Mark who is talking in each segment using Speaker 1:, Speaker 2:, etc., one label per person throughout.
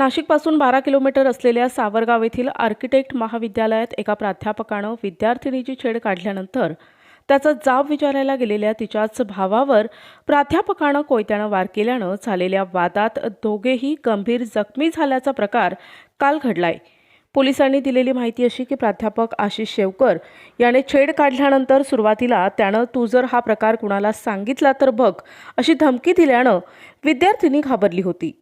Speaker 1: नाशिकपासून बारा किलोमीटर असलेल्या सावरगाव येथील आर्किटेक्ट महाविद्यालयात एका प्राध्यापकानं विद्यार्थिनीची छेड काढल्यानंतर त्याचा जाब विचारायला गेलेल्या तिच्याच भावावर प्राध्यापकानं कोयत्यानं वार केल्यानं झालेल्या वादात दोघेही गंभीर जखमी झाल्याचा प्रकार काल घडलाय. पोलिसांनी दिलेली माहिती अशी की प्राध्यापक आशिष शेवकर याने छेड काढल्यानंतर सुरुवातीला त्यानं तू जर हा प्रकार कुणाला सांगितला तर बघ अशी धमकी दिल्यानं विद्यार्थिनी घाबरली होती.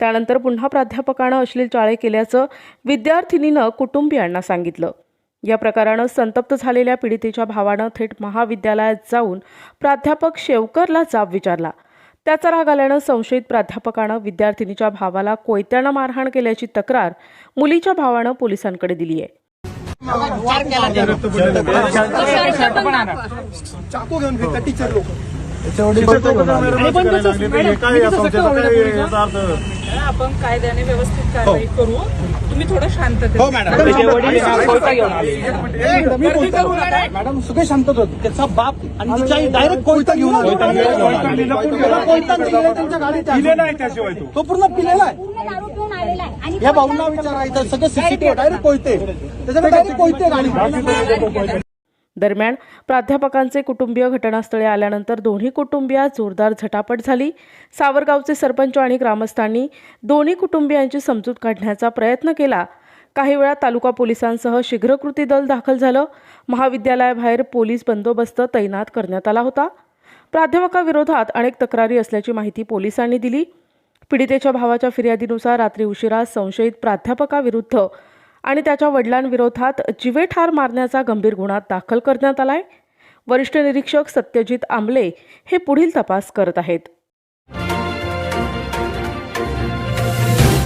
Speaker 1: त्यानंतर पुन्हा प्राध्यापकानं अश्लील चाळे केल्याचं विद्यार्थिनीनं कुटुंबियांना सांगितलं. या प्रकारानं संतप्त झालेल्या पीडितेच्या भावानं थेट महाविद्यालयात जाऊन प्राध्यापक शेवकरला जाब विचारला. त्याचा राग आल्यानं संशयित प्राध्यापकानं विद्यार्थिनीच्या भावाला कोयत्यानं मारहाण केल्याची तक्रार मुलीच्या भावानं पोलिसांकडे दिली आहे.
Speaker 2: चाकू घेऊन फिरतात टीचर लोक.
Speaker 3: आपण कायद्याने व्यवस्थित कारवाई करू. तुम्ही थोडं शांततेत
Speaker 2: हो मॅडम. मी बोलतो. मॅडम सगळे शांतत होते. त्याचा बाप आणि तिच्या आई डायरेक्ट कोयता घेऊन आले. त्याला कोयता दिलेला त्यांच्या गाडीत आहे. तो. पूर्ण पिलेला आहे.
Speaker 4: पूर्ण दारू पिऊन आलेला आहे. आणि
Speaker 2: या भाऊंना विचारायचं सगळं सीसीटीव्ही डायरेक्ट कोयते. त्याच्याकडे डायरेक्ट कोयते गाडी.
Speaker 1: दरम्यान प्राध्यापकांचे कुटुंबीय घटनास्थळी आल्यानंतर दोन्ही कुटुंबियात जोरदार झटापट झाली. सावरगावचे सरपंच आणि ग्रामस्थांनी दोन्ही कुटुंबियांची समजूत काढण्याचा प्रयत्न केला. काही वेळा तालुका पोलिसांसह शीघ्र कृती दल दाखल झालं. महाविद्यालयाबाहेर पोलीस बंदोबस्त तैनात करण्यात आला होता. प्राध्यापकाविरोधात अनेक तक्रारी असल्याची माहिती पोलिसांनी दिली. पीडितेच्या भावाच्या फिर्यादीनुसार रात्री उशिरा संशयित प्राध्यापकाविरुद्ध आणि त्याच्या वडिलांविरोधात जिवे ठार मारण्याचा गंभीर गुन्हा दाखल करण्यात आलाय. वरिष्ठ निरीक्षक सत्यजित आंबले हे पुढील तपास करत आहेत.